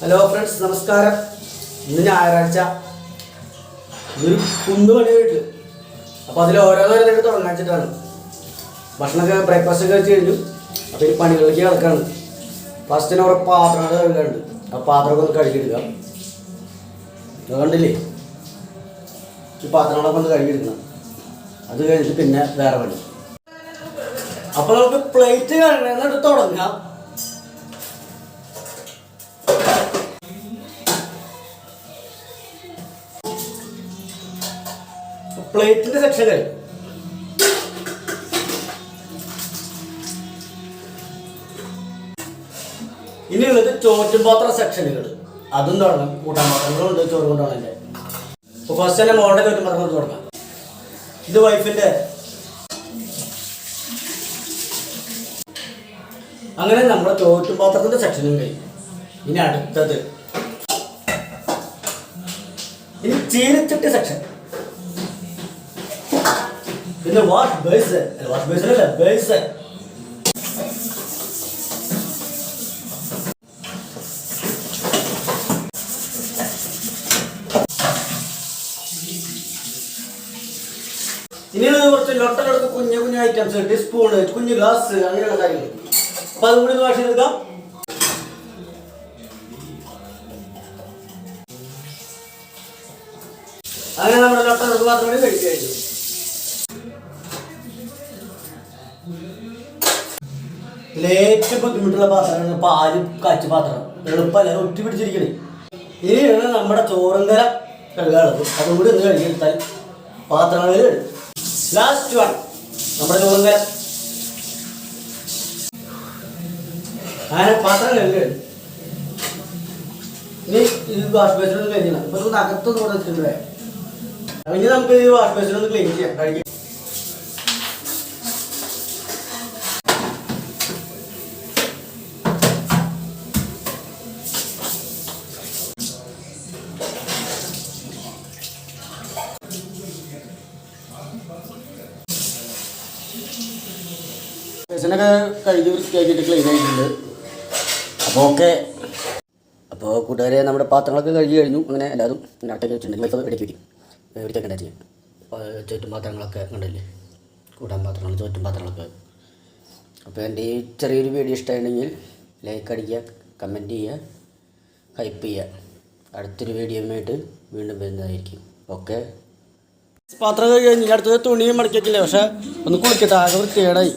Hello friends നമസ്കാരം. ഇന്ന് ഞായറാഴ്ച. ഇതൊരു കുന്ന് പണി വീട്ടിൽ അപ്പോൾ അതിൽ ഓരോന്നോരോന്നായിട്ട് എടുത്ത് വെച്ചിട്ടാണ് ഭക്ഷണമൊക്കെ ബ്രേക്ക്ഫാസ്റ്റ് ഒക്കെ വെച്ച് കഴിഞ്ഞു. അപ്പോൾ ഈ പണികളിലേക്ക് കിടക്കാണ്. ഫസ്റ്റിന് കുറേ പാത്രങ്ങൾ കഴുകാനുണ്ട്. ആ പാത്രമൊക്കെ ഒന്ന് കഴുകിയെടുക്കാം. കണ്ടില്ലേ? ഈ പാത്രങ്ങളൊക്കെ ഒന്ന് കഴുകിയെടുക്കണം. അത് കഴിഞ്ഞിട്ട് പിന്നെ വേറെ പണി. അപ്പോൾ നമുക്ക് പ്ലേറ്റ് കഴുകുന്നിട്ട് തുടങ്ങാം. പ്ലേറ്റിന്റെ ഉള്ളത് ചോറ്റും ചോറ്റുപാത്ര സെക്ഷനുകൾ അതും തുടങ്ങും. കൂട്ടാൻ പാത്രങ്ങളും ഉണ്ട് ചോറ് കൊണ്ടാണ് അപ്പോൾ ഫസ്റ്റ് തന്നെ മോളുടെ ചോറ്റുപാത്രം തുടങ്ങാം. ഇത് വൈഫിന്റെ അങ്ങനെ നമ്മുടെ ചോറ്റുപാത്രത്തിന്റെ സെക്ഷനും കഴിഞ്ഞു. ഇനി അടുത്തത്. ഇനി ചീനച്ചട്ടി സെക്ഷൻ പിന്നെ വാഷ് ബേസ് വാഷ് ബേസ് അല്ല ബേസ് ഇനി കുറച്ച് ലൊട്ടലെടുത്ത് കുഞ്ഞു കുഞ്ഞു ഐറ്റംസ് ടീസ്പൂണ് കുഞ്ഞു ഗ്ലാസ് അങ്ങനെയുള്ള കാര്യങ്ങൾ അപ്പൊ അതും കൂടി വാഷ് ചെയ്തെടുക്കാം അങ്ങനെ നമ്മുടെ ലൊട്ടലെടുത്ത് മാത്രം കൂടി ഇതിലേറ്റവും ബുദ്ധിമുട്ടുള്ള പാത്രമാണ് പാൽ കാച്ചു പാത്രം. എളുപ്പമല്ല ഒറ്റ പിടിച്ചിരിക്കണേ. ഇനിയാണ് നമ്മുടെ ചോറുങ്കര കഴുകാനുള്ളത്. അതും കൂടി ഒന്ന് കഴുകിയെടുത്താൽ പാത്രങ്ങളിൽ ലാസ്റ്റ് വൺ നമ്മുടെ ചോറുങ്കര. അങ്ങനെ പാത്രം കഴുകി ഇനി വാഷ് ബേസിനൊന്ന് ക്ലീൻ ഇപ്പൊ ഇത് അകത്തൊന്നും കൂടെ വെച്ചിട്ടുണ്ടായി അല്ലെങ്കിൽ നമുക്ക് ഈ വാഷ് ബേസിനൊന്ന് ക്ലീൻ ചെയ്യാം. കഴുകി. ബേസിനൊക്കെ കഴുകി വൃത്തിയാക്കിയിട്ട് ക്ലീൻ ആയിട്ടുണ്ട്. അപ്പോൾ ഓക്കെ അപ്പോൾ കൂട്ടുകാരെ നമ്മുടെ പാത്രങ്ങളൊക്കെ കഴുകി കഴിഞ്ഞു. അങ്ങനെ എല്ലാവരും നാട്ടൊക്കെ വെച്ചിട്ടുണ്ട്. ഇപ്പോൾ ഇടയ്ക്ക് വയ്ക്കും ചെയ്യാം. അപ്പോൾ ചുറ്റും പാത്രങ്ങളൊക്കെ കണ്ടില്ലേ? കൂടാൻ പാത്രങ്ങൾ ചുറ്റും പാത്രങ്ങളൊക്കെ. അപ്പോൾ എന്റെ ഈ ചെറിയൊരു വീഡിയോ ഇഷ്ടമായിരുന്നെങ്കിൽ ലൈക്ക് അടിക്കുക കമന്റ് ചെയ്യുക ഹൈപ്പ് ചെയ്യുക. അടുത്തൊരു വീഡിയോയുമായിട്ട് വീണ്ടും വരുന്നതായിരിക്കും. ഓക്കെ പാത്രം കഴിഞ്ഞ് അടുത്തത് തുണിയും മടക്കിയിട്ടില്ല പക്ഷെ ഒന്ന് കുളിക്കട്ടെ ആകെ വൃത്തികേടായി.